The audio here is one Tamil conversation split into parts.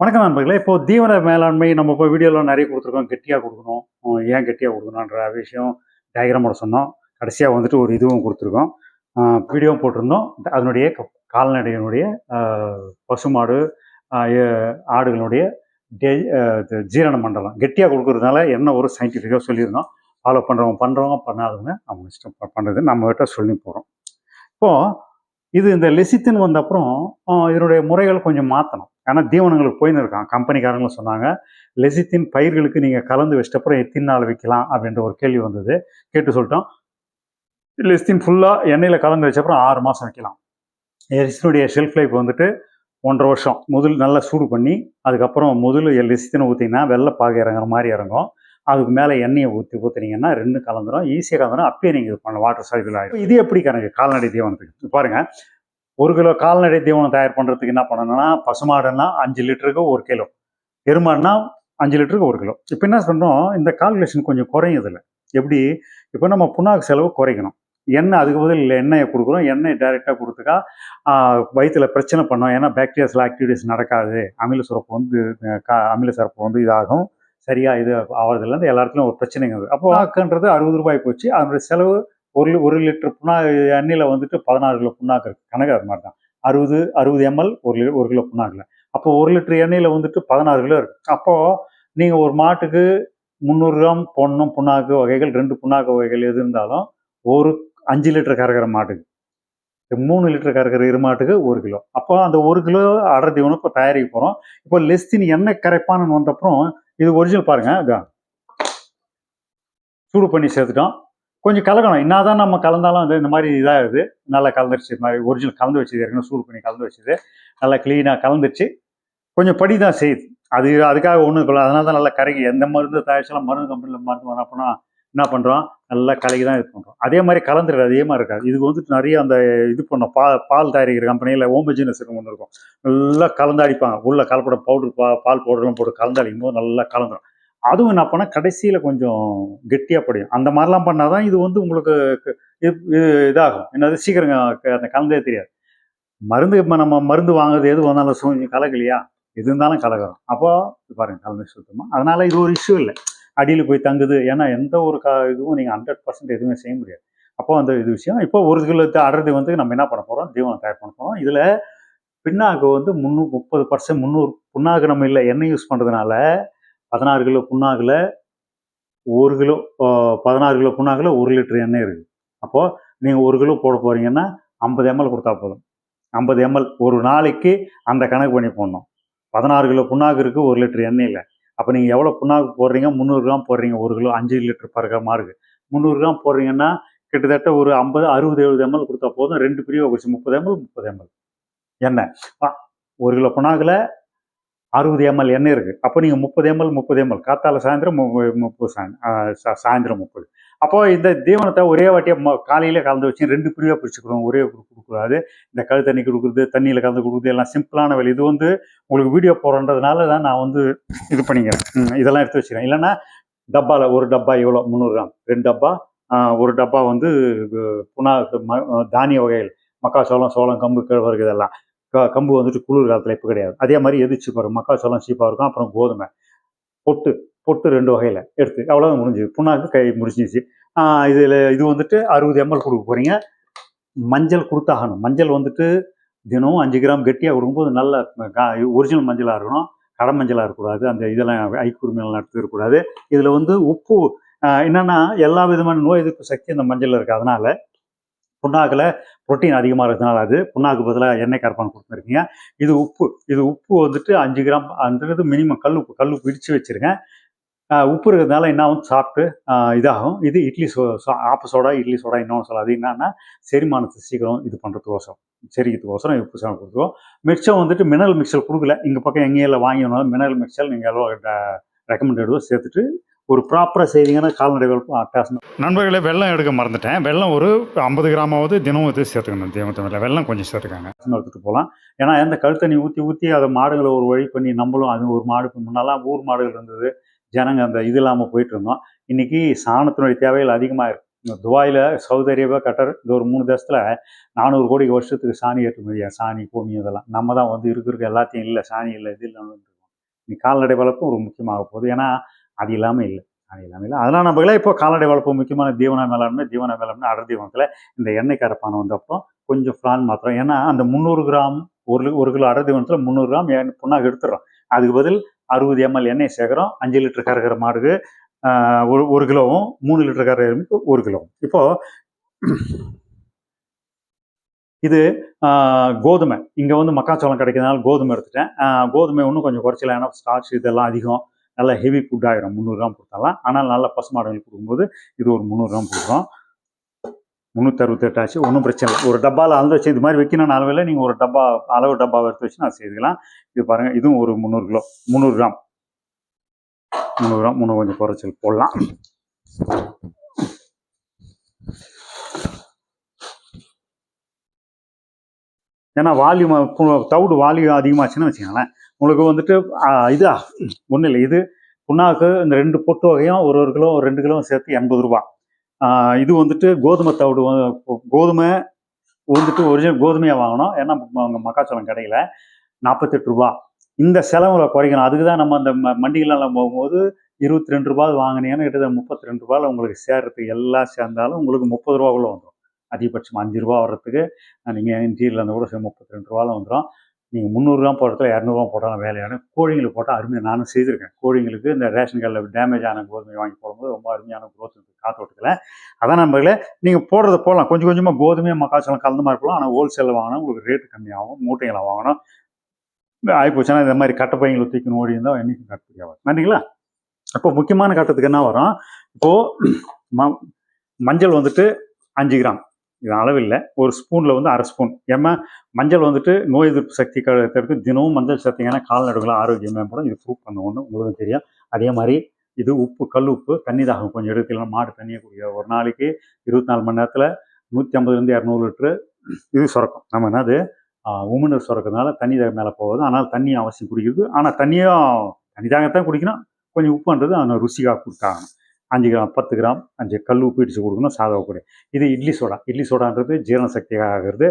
வணக்கம் நண்பர்களே. இப்போ தீவன மேலாண்மை நம்ம இப்போ வீடியோவில் நிறைய கொடுத்துருக்கோம். கெட்டியாக கொடுக்கணும். ஏன் கெட்டியாக கொடுக்கணுன்ற விஷயம் டயக்ராமோட சொன்னோம். கடைசியாக வந்துட்டு ஒரு இதுவும் கொடுத்துருக்கோம். வீடியோவும் போட்டிருந்தோம். அதனுடைய க- கால்நடையினுடைய பசுமாடு ஆடுகளுடைய இது ஜீரண மண்டலம். கெட்டியாக கொடுக்கறதுனால என்ன ஒரு சயின்டிஃபிக்காக சொல்லியிருந்தோம். ஃபாலோ பண்ணுறவங்க பண்ணுறவங்க பண்ணாதவங்க அவங்க இஷ்டம் பண்ணுறது நம்ம கிட்ட சொல்லி போகிறோம் இப்போது இது இந்த லெசித்தின் வந்த அப்புறம் இதனுடைய முறைகள் கொஞ்சம் மாற்றணும் ஏன்னா தீவனங்களுக்கு போயின்னு இருக்கான். கம்பெனிக்காரங்களும் சொன்னாங்க லெசித்தின் பயிர்களுக்கு நீங்கள் கலந்து வச்சிட்டப்புறம் எத்தனை நாள் வைக்கலாம் அப்படின்ற ஒரு கேள்வி வந்தது. கேட்டு சொல்லிட்டோம். லெசித்தின் ஃபுல்லாக எண்ணெயில் கலந்து வச்சப்பறம் ஆறு மாதம் வைக்கலாம் லெசித்தினுடைய ஷெல்ஃப் லைஃப் வந்துட்டு ஒன்றரை வருஷம். முதல் நல்லா சூடு பண்ணி அதுக்கப்புறம் முதல் லெசித்தினை ஊற்றிங்கன்னா வெள்ளை பாக இறங்குற மாதிரி இறங்கும். அதுக்கு மேலே எண்ணெயை ஊற்றி ஊற்றுனீங்கன்னா ரெண்டு கலந்துரும் ஈஸியாக கலந்துரும். அப்பயே நீங்கள் இது பண்ண வாட்டர் சைக்கிள் ஆகிடும் இது எப்படி கணக்கு கால்நடை தீவனத்துக்கு. பாருங்கள் ஒரு கிலோ கால்நடை தீவனம் தயார் பண்ணுறதுக்கு என்ன பண்ணணும்னா பசுமாடுன்னா அஞ்சு லிட்டருக்கு ஒரு கிலோ. எருமாடுனா அஞ்சு லிட்டருக்கு ஒரு கிலோ. இப்போ என்ன பண்ணுறோம் இந்த கால்குலேஷன் கொஞ்சம் குறையும் இதில். எப்படி? இப்போ நம்ம புண்ணாக்கு செலவு குறைக்கணும். எண்ணெய் அதுக்கு பதில் எண்ணெயை கொடுக்குறோம். எண்ணெய் டைரெக்டாக கொடுத்துக்கா வயிற்றில் பிரச்சனை பண்ணோம். ஏன்னா பேக்டீரியாஸில் ஆக்டிவிட்டிஸ் நடக்காது. அமில சுரப்பு வந்து கா அமில சிறப்பு வந்து இதாகும். சரியா இது ஆகிறதுலேருந்து எல்லா இடத்துலையும் ஒரு பிரச்சனைங்க அப்போ ஆக்குன்றது அறுபது ரூபாய் போச்சு. அதனுடைய செலவு ஒரு ஒரு லிட்டர் புண்ணா எண்ணெயில் வந்துட்டு பதினாறு கிலோ புண்ணாக்கு இருக்கு. கணக்கு அது மாதிரி தான். அறுபது அறுபது எம்எல் ஒரு லி- ஒரு கிலோ புண்ணாக்கில். அப்போ ஒரு லிட்டர் எண்ணெயில் வந்துட்டு பதினாறு கிலோ இருக்கு. அப்போ நீங்கள் ஒரு மாட்டுக்கு முந்நூறு கிராம் பொண்ணும் புண்ணாக்கு வகைகள் ரெண்டு புண்ணாக்கு வகைகள் எது இருந்தாலும் ஒரு அஞ்சு லிட்டர் கறக்கிற மாட்டுக்கு. மூணு லிட்டர் கறக்கிற இரு மாட்டுக்கு ஒரு கிலோ. அப்போ அந்த ஒரு கிலோ அடர் தீவனம் இப்போ தயாரிக்க போகிறோம் இப்போ லெஸ்தின் எண்ணெய் கரைப்பானு வந்தப்புறம் இது ஒரிஜினல் பாருங்க இதான் சூடு பண்ணி சேர்த்துட்டோம். கொஞ்சம் கலக்கணும். என்னதான் நம்ம கலந்தாலும் அது இந்த மாதிரி இதாகுது. நல்லா கலந்துருச்சு இது மாதிரி ஒரிஜினல் கலந்து வச்சது. ஏற்கனவே சூடு பண்ணி கலந்து வச்சது. நல்லா க்ளீனாக கலந்துருச்சு. கொஞ்சம் படி தான் செய்யுது. அது அதுக்காக ஒன்றும் இல்லை அதனால தான் நல்லா கரகி எந்த மருந்து தயாரிச்சாலும் மருந்து கம்பெனியில் மருந்து வர என்ன பண்ணுறோம் நல்லா கலக்கி தான் இது பண்ணுறோம் அதே மாதிரி கலந்துருது அதே மாதிரி இருக்காது. இதுக்கு வந்துட்டு நிறைய அந்த இது பண்ணோம். பால் பால் தயாரிக்கிற கம்பெனியில் ஹோமோஜினஸ் ஒன்று இருக்கும். நல்லா கலந்தாடிப்பாங்க. உள்ள கலப்படம் பவுடர் பா பால் பவுடர்லாம் போட்டு கலந்தாடிக்கும் போது நல்லா கலந்துரும். அதுவும் என்ன பண்ணால் கடைசியில் கொஞ்சம் கெட்டியாக படியும். அந்த மாதிரிலாம் பண்ணால் தான் இது வந்து உங்களுக்கு இது இதாகும். என்னது? சீக்கிரம் க- அந்த கலந்தே தெரியாது. மருந்து இப்போ நம்ம மருந்து வாங்குறது எது வந்தாலும் சூழ்நிலை கலக்கலையா? எது இருந்தாலும் கலக்கிறோம். அப்போ பாருங்கள் கலந்து சுத்தமாக அதனால் இது ஒரு இஷ்யூ இல்லை. அடியில் போய் தங்குது. ஏன்னா எந்த ஒரு கா இதுவும் நீங்கள் ஹண்ட்ரட் பர்சன்ட் எதுவுமே செய்ய முடியாது. அப்போ அந்த இது விஷயம். இப்போ ஒரு கிலோ அடர்த்தி வந்து நம்ம என்ன பண்ண போகிறோம் தீவனம் தயார் பண்ண போகிறோம் இதில் பின்னாக்கு வந்து முந்நூறு முப்பது பர்சன்ட் முந்நூறு புண்ணாக்கு நம்ம இல்லை எண்ணெய் யூஸ் பண்ணுறதுனால பதினாறு கிலோ புண்ணாக்கில் ஒரு கிலோ பதினாறு கிலோ புண்ணாக்கில் ஒரு லிட்டர் எண்ணெய் இருக்குது அப்போது நீங்கள் ஒரு கிலோ போட போகிறீங்கன்னா ஐம்பது எம்எல் கொடுத்தா போதும். ஐம்பது எம்எல் ஒரு நாளைக்கு அந்த கணக்கு பண்ணி போடணும். பதினாறு கிலோ புண்ணாக்கு இருக்குது ஒரு லிட்டர் எண்ணெயில் அப்போ நீங்கள் எவ்வளோ புண்ணாக்கு போடுறீங்க? முந்நூறு கிராம் போடுறீங்க. ஒரு கிலோ அஞ்சு லிட்டர் பருக்கமாக இருக்குது முந்நூறு கிராம் போடுறீங்கன்னா கிட்டத்தட்ட ஒரு ஐம்பது அறுபது எழுபது எம்எல் கொடுத்தா போதும். ரெண்டு பிரிவாக குடிச்சு முப்பது எம்எல் முப்பது எம்எல். எண்ணெய் ஒரு கிலோ புண்ணாக்கில் அறுபது எம்எல் எண்ணெய் இருக்குது அப்போ நீங்கள் முப்பது எம்எல் முப்பது எம்எல் காத்தால சாயந்தரம் மு- முப்பது சாய் சா- சாயந்தரம் முப்பது. அப்போ இந்த தீவனத்தை ஒரே வாட்டியாக காலையில் கலந்து வச்சு ரெண்டு பிரிவாக பிரிச்சுக்கணும். ஒரே குடு- கொடுக்கக்கூடாது இந்த கழு தண்ணி கொடுக்குறது தண்ணியில் கலந்து கொடுக்குறது எல்லாம் சிம்பிளான வேலை. இது வந்து உங்களுக்கு வீடியோ போடுறன்றதுனால தான் நான் வந்து இது பண்ணிக்கிறேன். இதெல்லாம் எடுத்து வச்சுக்கிறேன். இல்லைன்னா டப்பாவில் ஒரு டப்பா எவ்வளோ? முந்நூறு கிராம். ரெண்டு டப்பா. ஒரு டப்பா வந்து புனா ம- தானிய வகைகள். மக்காச்சோளம் சோளம் கம்பு கிழவருக்கு இதெல்லாம். க- கம்பு வந்துட்டு குளிர் காலத்தில் இப்போ கிடையாது. அதே மாதிரி எது சீப்பாக இருக்கும் மக்காச்சோளம் சீப்பாக இருக்கும் அப்புறம் கோதுமை. பொட்டு பொட்டு ரெண்டு வகையில் எடுத்து அவ்வளோதான் முடிஞ்சுது. புண்ணாக்கு கை முடிஞ்சிச்சு. இதில் இது வந்துட்டு அறுபது எம்எல் கொடுக்க போகிறீங்க மஞ்சள் கொடுத்தாகணும். மஞ்சள் வந்துட்டு தினமும் அஞ்சு கிராம் கெட்டியாக கொடுக்கும்போது நல்ல ஒரிஜினல் மஞ்சளாக இருக்கணும். கடை மஞ்சளாக இருக்கக்கூடாது. அந்த இதெல்லாம் ஐக்குரிமையெல்லாம் எடுத்துக்கக்கூடாது இதில் வந்து உப்பு என்னென்னா எல்லா விதமான நோய் எதிர்ப்பு சக்தி அந்த மஞ்சளில் இருக்குது அதனால் புண்ணாக்கில் புரோட்டீன் அதிகமாக இருக்கிறதுனால அது. புண்ணாக்கு பதிலாக எண்ணெய் கரப்பான் கொடுத்துருக்கீங்க. இது உப்பு இது உப்பு வந்துட்டு அஞ்சு கிராம் அன்றது மினிமம் கல் உப்பு கல் உப்பு இடித்து வச்சுருங்க. உப்பு இருக்கிறதுனால என்ன ஆகும்? சாப்பிட்டு இதாகும். இது இட்லி சோ ஆப்ப சோடா இட்லி சோடா இன்னொன்று சொல்லலாம் அது என்னன்னா செரிமானத்தை சீக்கிரம் இது பண்ணுறதுக்கோசரம் செரிக்கிறதுக்கோசரம் உப்பு சாப்பிட்டு கொடுத்துருவோம். மிக்சர் வந்துட்டு மினரல் மிக்சர் கொடுக்கல. இங்கே பக்கம் எங்கேயும் வாங்கினாலும் மினரல் மிக்சர் நீங்கள் எவ்வளோ ரெக்கமெண்டடோ சேர்த்துட்டு ஒரு ப்ராப்பராக செய்தீங்கன்னா கால்நடை வளர்ப்பு அட்டாசனம் நண்பர்களே வெள்ளம் எடுக்க மறந்துட்டேன். வெள்ளம் ஒரு ஐம்பது கிராமாவது தினமும் இது சேர்த்துக்கணும். தீவனத்தை மேலே வெள்ளம் கொஞ்சம் சேர்த்துக்காங்க. எடுத்துகிட்டு போகலாம். ஏன்னா எந்த கழுத்தண்ணி ஊற்றி ஊற்றி அதை மாடுகளை ஒரு வழி பண்ணி நம்மளும் அது ஒரு மாடு முன்னெல்லாம் ஊர் மாடுகள் இருந்தது. ஜனங்க அந்த இது இல்லாமல் போயிட்டு இருந்தோம். இன்னைக்கு சாணத்தினுடைய தேவைகள் அதிகமாக இருக்கு இந்த துபாயில் சவுதி அரேபியா கட்டர் இது ஒரு மூணு தேசத்தில் நானூறு கோடி வருஷத்துக்கு சாணி ஏற்றுமதியா சாணி பூமி இதெல்லாம். நம்ம தான் வந்து இருக்க இருக்க எல்லாத்தையும் இல்லை சாணி இல்லை இது இல்லைன்னு இருக்கோம். நீ கால்நடை வளர்ப்பும் ஒரு முக்கியமாக போகுது. ஏன்னா அது இல்லாமல் இல்லை. அது இல்லாமல் இல்லை. அதெல்லாம் நம்மளே இப்போ கால்நடை வளர்ப்பு முக்கியமான தீவன மேலாண்மை தீவன மேலாண்மை அடர் தீவனத்தில் இந்த எண்ணெய் கரப்பான வந்த அப்புறம் கொஞ்சம் ஃப்ளான் மாத்திரம். ஏன்னா அந்த முந்நூறு கிராம் ஒரு ஒரு கிலோ அடர் தீவனத்தில் முந்நூறு கிராம் புண்ணாக எடுத்துடுறோம் அதுக்கு பதில் அறுபது எம்எல் எண்ணெய் சேர்க்குறோம் அஞ்சு லிட்டர் கறக்கிற மாடுக்கு ஒரு ஒரு கிலோவும் மூணு லிட்டர் கறக்கிற ஒரு கிலோவும். இப்போது இது கோதுமை. இங்கே வந்து மக்காச்சோளம் கிடைக்கிறதுனால கோதுமை எடுத்துட்டேன். கோதுமை இன்னும் கொஞ்சம் குறைச்சல ஏன்னா ஸ்டார்ச் இதெல்லாம் அதிகம். நல்லா ஹெவி ஃபுட் ஆகிடும் கொடுத்தாலாம். ஆனால் நல்ல பசுமாடுகள் கொடுக்கும்போது இது ஒரு முந்நூறு கொடுக்குறோம். முந்நூற்றறுபத்தெட்டு ஆச்சு ஒன்றும் பிரச்சனை இல்லை. ஒரு டப்பாவில் அளந்து வச்சு இது மாதிரி வைக்கணும் அளவில் நீங்கள் ஒரு டப்பா அளவு டப்பாவை எடுத்து வச்சு நான் செய்துக்கலாம். இது பாருங்கள் இதுவும் ஒரு முந்நூறு கிலோ. முந்நூறு கிராம். முந்நூறு கிராம். இன்னும் கொஞ்சம் குறைச்சல் போடலாம். ஏன்னா வால்யூம் தவிடு வால்யூம் அதிகமாச்சுன்னு வச்சுக்கோங்களேன். உங்களுக்கு வந்துட்டு இதா? ஒன்றும் இல்லை. இது புண்ணாக்கு இந்த ரெண்டு பொட்டு வகையும் ஒரு ஒரு கிலோ ஒரு ரெண்டு கிலோ சேர்த்து எண்பது ரூபா. இது வந்துட்டு கோதுமை தவிடு கோதுமை வந்துட்டு ஒரிஜினல் கோதுமையாக வாங்கணும். ஏன்னா அவங்க மக்காச்சோளம் கடையில் நாற்பத்தெட்டு ரூபா. இந்த செலவுல குறைக்கணும். அதுக்கு தான் நம்ம அந்த ம- போகும்போது இருபத்தி ரெண்டு ரூபாய் வாங்கினீங்கன்னா கிட்டத்தட்ட முப்பத்தி ரெண்டு ரூபாயில் உங்களுக்கு சேர்றது எல்லாம் சேர்ந்தாலும் உங்களுக்கு முப்பது ரூபாக்குள்ளே வந்துடும் அதிகபட்சம் அஞ்சு ரூபா வர்றதுக்கு நீங்கள் இன்டீரியர்லேருந்து கூட சரி முப்பத்தி ரெண்டு ரூபாவில் வந்துடும் நீங்கள் முந்நூறுரூவா போடுறதுல இரநூறுவா போட்டாலும் வேலையான கோழிங்களுக்கு போட்டால் அருமையாக நானும் செய்திருக்கேன். கோழிங்களுக்கு இந்த ரேஷன் கார்டில் டேமேஜ் ஆன கோதுமை வாங்கி போடும்போது ரொம்ப அருமையான growth இருக்குது காத்தோட்டத்தில் அதான் நம்பர்களே நீங்கள் போடுறத போடலாம். கொஞ்சம் கொஞ்சமாக கோதுமை மக்காச்சோளம் கலந்து மாதிரி போகலாம் ஆனால் ஹோல்சேலில் வாங்கினா உங்களுக்கு ரேட்டு கம்மியாகும். மூட்டைகளை வாங்கணும் ஆகிப்போச்சுன்னா இந்த மாதிரி கட்டை பையங்களை தூக்கணும் ஓடி இருந்தால் என்றைக்கும் கட்டுப்படி ஆகும் நன்றிங்களா? அப்போ முக்கியமான கட்டத்துக்கு என்ன வரும்? இப்போது ம மஞ்சள் வந்துட்டு அஞ்சு கிராம். இது அளவில்லை. ஒரு ஸ்பூனில் வந்து அரை ஸ்பூன். ஏமா மஞ்சள் வந்துட்டு நோய் எதிர்ப்பு சக்தி கருத்து தினமும் மஞ்சள் சேர்த்தீங்கன்னா கால்நடைகளை ஆரோக்கியம் மேம்படும். இது ப்ரூவ் பண்ண ஒன்று உங்களுக்கு தெரியும். அதே மாதிரி இது உப்பு கல் உப்பு தண்ணி தாகம் கொஞ்சம் எடுத்துக்கலாம் மாடு தண்ணியை குடிக்க ஒரு நாளைக்கு இருபத்தி நாலு மணி நேரத்தில் நூற்றி ஐம்பதுலேருந்து இரநூறு லிட்ரு இது சுரக்கும். நம்ம என்னது? உமிழ்நீர் சுரக்கிறதுனால தண்ணி மேலே போகுது. ஆனால் தண்ணி அவசியம் குடிக்கிறது. ஆனால் தண்ணியும் தண்ணி தாகத்தான் குடிக்கணும். கொஞ்சம் உப்புன்றது அந்த ருசிக்காக கொடுத்தாகணும் அஞ்சு கிராம் பத்து கிராம் அஞ்சு கல் உப்பு இடித்து கொடுக்கணும் சாதா இது இட்லி சோடா. இட்லி சோடான்றது ஜீரண சக்தியாக ஆகிறது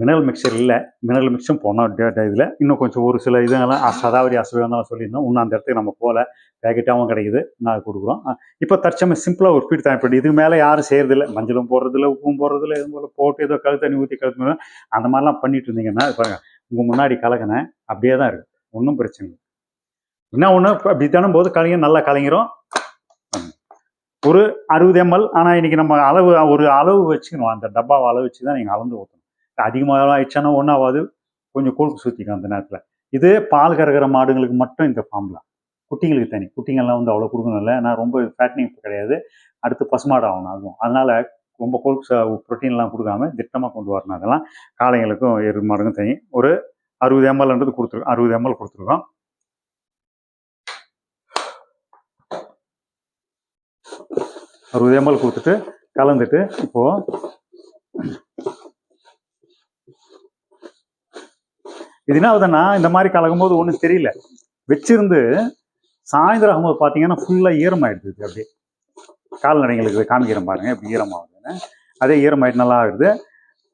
மினரல் மிக்சர் இல்லை. மினரல் மிக்சரும் போனோம் இதில். இன்னும் கொஞ்சம் ஒரு சில இதுங்கெல்லாம் சதாவதி சதாவரி சொல்லியிருந்தோம் இன்னும் அந்த இடத்துக்கு நம்ம போகல. பேக்கெட்டாகவும் கிடைக்குது. நான் கொடுக்குறோம். இப்போ தற்சமயம் சிம்பிளாக ஒரு ஃபீட் தான் இதுக்கு மேலே யாரும் செய்கிறதில்ல மஞ்சளும் போடுறதில்ல உப்பும் போடுறதில்ல இது போல் போட்டு ஏதோ கழுத்து தண்ணி ஊற்றி கழுத்து அந்த மாதிரிலாம் பண்ணிட்டு இருந்தீங்கன்னா பாருங்கள் உங்கள் முன்னாடி கலக்கினேன் அப்படியே தான் இருக்குது ஒன்றும் பிரச்சனை இல்லை. என்ன ஒன்று அப்படி தானும் போது கலைஞர் நல்லா கலைஞரும். ஒரு அறுபது எம்எல் ஆனால் இன்னைக்கு நம்ம அளவு ஒரு அளவு வச்சுக்கணும். அந்த டப்பாவை அளவு வச்சு தான் நீங்கள் அளந்து ஊற்றணும் அதிகமாக ஆயிடுச்சுன்னா ஒன்றாவது கொஞ்சம் கோழுக்கு சுற்றிக்கும் அந்த நேரத்தில். இது பால் கறக்கிற மாடுங்களுக்கு மட்டும் இந்த ஃபார்முலா குட்டிங்களுக்கு தனி. குட்டிங்கள்லாம் வந்து அவ்வளோ கொடுக்கணும் இல்லை. நான் ரொம்ப ஃபேட்னிங் கிடையாது. அடுத்து பசுமாடு ஆகணும் அதுவும். அதனால ரொம்ப கொழுப்பு ப்ரோட்டீன்லாம் கொடுக்காம திட்டமாக கொண்டு வரணும் அதெல்லாம். காளைங்களுக்கும் எரு மாடுக்கும் தனி. ஒரு அறுபது எம்எல்ன்றது கொடுத்துருக்கோம் அறுபது எம்எல் கொடுத்துருக்கோம். அறுபது எம்எல் கொடுத்துட்டு கலந்துட்டு இப்போ இது என்ன ஆகுதுன்னா இந்த மாதிரி கலக்கும்போது ஒன்றும் தெரியல வச்சிருந்து சாயந்தரம் ஆகும்போது பார்த்தீங்கன்னா ஃபுல்லாக ஈரமாயிடுது இது அப்படியே கால்நடைங்களுக்கு காமிக்கிறேன் பாருங்க இப்படி ஈரமாகுதுன்னு அதே ஈரமாயிட்டு நல்லா ஆகுது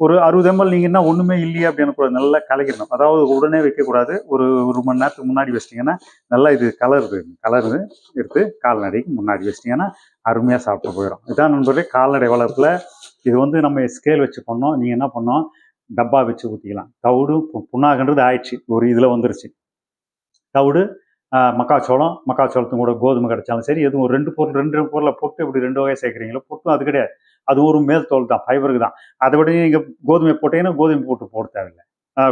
ஒரு அறுபது எம்எல் நீங்கள் என்ன ஒன்றுமே இல்லையே அப்படின்னு கூட நல்லா கலக்கிடணும் அதாவது உடனே வைக்கக்கூடாது. ஒரு ஒரு மணி நேரத்துக்கு முன்னாடி வச்சிட்டிங்கன்னா நல்லா இது கலருது கலருது எடுத்து கால்நடைக்கு முன்னாடி வச்சிட்டிங்கன்னா அருமையாக சாப்பிட்டு போயிடும். இதான் நண்பர்களே கால்நடை வளர்ப்பில் இது வந்து நம்ம ஸ்கேல் வச்சு பண்ணோம். நீங்கள் என்ன பண்ணோம்? டப்பா வச்சு ஊற்றிக்கலாம் தவிடு பு- ஆயிடுச்சு. ஒரு இதில் வந்துருச்சு. தவிடு மக்காச்சோளம் மக்காச்சோளத்தும் கூட கோதுமை கிடைச்சாலும் சரி எதுவும் ஒரு ரெண்டு பொருள் ரெண்டு பொருளை போட்டு இப்படி ரெண்டு வகையாக சேர்க்குறீங்களோ பொட்டும் அது கிடையாது. அது ஒரு மேல் தோல் தான் ஃபைபருக்கு தான். அதை விட நீங்கள் கோதுமை போட்டீங்கன்னா கோதுமை போட்டு போட தேவையில்லை.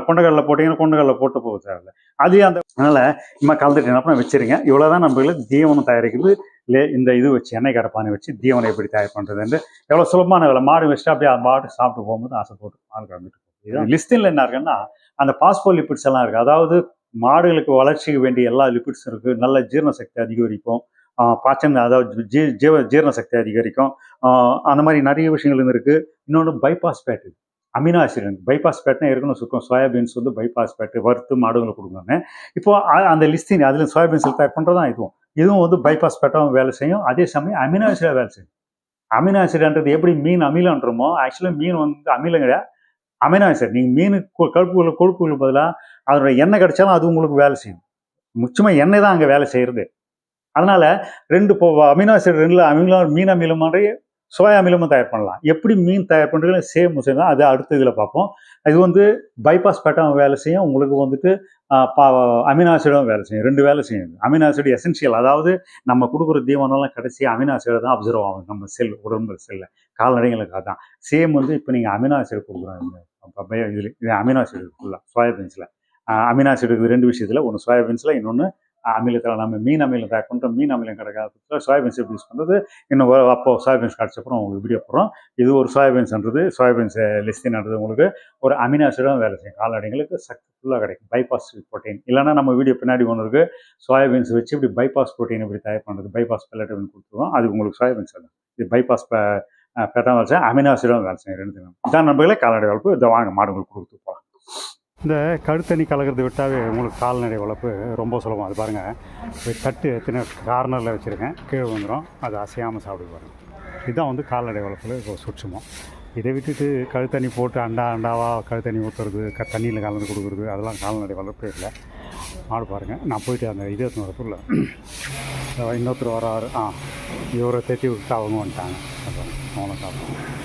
கொண்டக்கடலை போட்டீங்கன்னா கொண்டக்கடலை போட்டு போக தேவையில்லை. அது அந்த அதனால் இம்மா கலந்துட்டு என்ன பண்ண வச்சிருங்க. இவ்வளோ தான் நம்மளுக்கு தீவனம் தயாரிக்கிறது. லே இந்த இது வச்சு எண்ணெய் கரப்பானை வச்சு தீவனம் எப்படி தயார் பண்ணுறதுன்னு எவ்வளோ சுலபமான வேலை. மாடு வச்சுட்டு அப்படியே மாடு சாப்பிட்டு போகும்போது ஆசை போட்டு மாடு கிளம்பிட்டு போகுது. லிஸ்டில் என்ன இருக்குன்னா அந்த பாஸ்போ லிப்பிட்ஸ் எல்லாம் இருக்குது அதாவது மாடுகளுக்கு வளர்ச்சிக்கு வேண்டிய எல்லா லிப்பிட்ஸும் இருக்குது நல்ல ஜீரண சக்தி அதிகரிக்கும். பாச்சன் அதாவது ஜீ ஜீவ ஜீரண சக்தி அதிகரிக்கும். அந்த மாதிரி நிறைய விஷயங்கள் இருக்குது இன்னொன்று bypass fat amino acid bypass பேட்னா இருக்கணும் சுத்தம் சோயாபீன்ஸ் வந்து பைபாஸ் பேட்டு வறுத்து மாடுகளுக்கு கொடுக்குறாங்க. இப்போ அந்த லிஸ்டின் அதில் சோயாபீன்ஸ் பேக் பண்ணுறது தான் இதுவும். இதுவும் வந்து பைபாஸ் பேட்டாகவும் வேலை செய்யும். அதே சமயம் அமினோ ஆசிடாக வேலை செய்யும். அமினோ ஆசிட்ன்றது எப்படி மீன் அமிலன்றமோ ஆக்சுவலாக மீன் வந்து அமிலம் கிடையாது. அமினோ ஆசிட் நீங்கள் மீன் கொ- கொழுப்புகள் பதிலாக அதோட எண்ணெய் கிடைச்சாலும் அது உங்களுக்கு வேலை செய்யும். முச்சமாக எண்ணெய் தான் அங்கே வேலை செய்கிறது அதனால ரெண்டு இப்போ அமினோ ஆசிட் ரெண்டுல அமினோ மீன் அமிலம் மாதிரி சோயா அமிலமும் தயார் பண்ணலாம். எப்படி மீன் தயார் பண்ணுறது சேம் விஷயம் தான். அது அடுத்த இதில் பார்ப்போம். இது வந்து பைபாஸ் பேட்டம் வேலை செய்யும். உங்களுக்கு வந்துட்டு அமினாசிடும் வேலை செய்யும். ரெண்டு வேலை செய்யும். அமினோ எசென்ஷியல் அதாவது நம்ம கொடுக்குற தீவனம்லாம் கடைசி அமினாசிடை தான் அப்சர்வ் ஆகும். நம்ம செல் உடம்பு செல்லில் கால்நடைகளுக்கு அதான். சேம் வந்து இப்போ நீங்கள் அமினோ கொடுக்குறாங்க. கொடுக்குறோம் இதில் இது அமினோ ஆசிட் ஃபுல்லாக சோயாபீன்ஸில் அமினாசிடு இருக்குது ரெண்டு விஷயத்தில். ஒன்று சோயாபீன்ஸில் இன்னொன்று அமிலத்தில் நம்ம மீன் அமிலம் பேக் பண்ணுறோம் மீன் அமிலம் கிடைக்காத சோயாபீன்ஸ் எப்படி யூஸ் பண்ணுறது இன்னும் அப்போ சோயாபீன்ஸ் கிடச்சப்பறம் உங்களுக்கு வீடியோ போடுறோம் இது ஒரு சோயாபீன்ஸ்ன்றது சோயாபீன்ஸ் லிஸ்டின்ன்றது உங்களுக்கு ஒரு அமினாசிடம் வேலை செய்யும் கால்நடைங்களுக்கு சக்தி ஃபுல்லாக கிடைக்கும் பைபாஸ் ப்ரோட்டீன் இல்லைன்னா நம்ம வீடியோ பின்னாடி ஒன்று இருக்குது சோயாபீன்ஸ் வச்சு இப்படி பைபாஸ் ப்ரோட்டீன் இப்படி தயார் பண்ணுறது பைபாஸ் பெல்லட் கொடுத்துருவோம் அது உங்களுக்கு சோயாபீன்ஸ் தான் இது பைபாஸ் பெட்டம் வேலை செய்யும் வேலை செய்யும் ரெண்டு தான் நண்பர்களே கால்நடை வளர்ப்பு இதை வாங்க மாடுங்களுக்கு கொடுத்து போகலாம் இந்த கழுத்தண்ணி கலக்கிறது விட்டாவே உங்களுக்கு கால்நடை வளர்ப்பு ரொம்ப சுலபம். அது பாருங்கள் தட்டு எத்தனை கார்னரில் வச்சுருக்கேன். கீழே வந்துடும் அது அசையாமல் சாப்பிட்டு பாருங்கள் இதுதான் வந்து கால்நடை வளர்ப்பில் இப்போ இதை விட்டுட்டு கழுத்தண்ணி போட்டு அண்டா அண்டாவாக கழுத்தண்ணி ஊற்றுறது க தண்ணியில் கலந்து கொடுக்குறது அதெல்லாம் கால்நடை வளர்ப்பு இல்லை. மாடு பாருங்கள் நான் போயிட்டு அந்த இது எடுத்துன்னு இன்னொருத்தர் வராரு. ஆ இவரை தேட்டி விட்டு அவங்க வந்துட்டாங்க. அப்புறம் அவனை சாப்பிடுவோம்.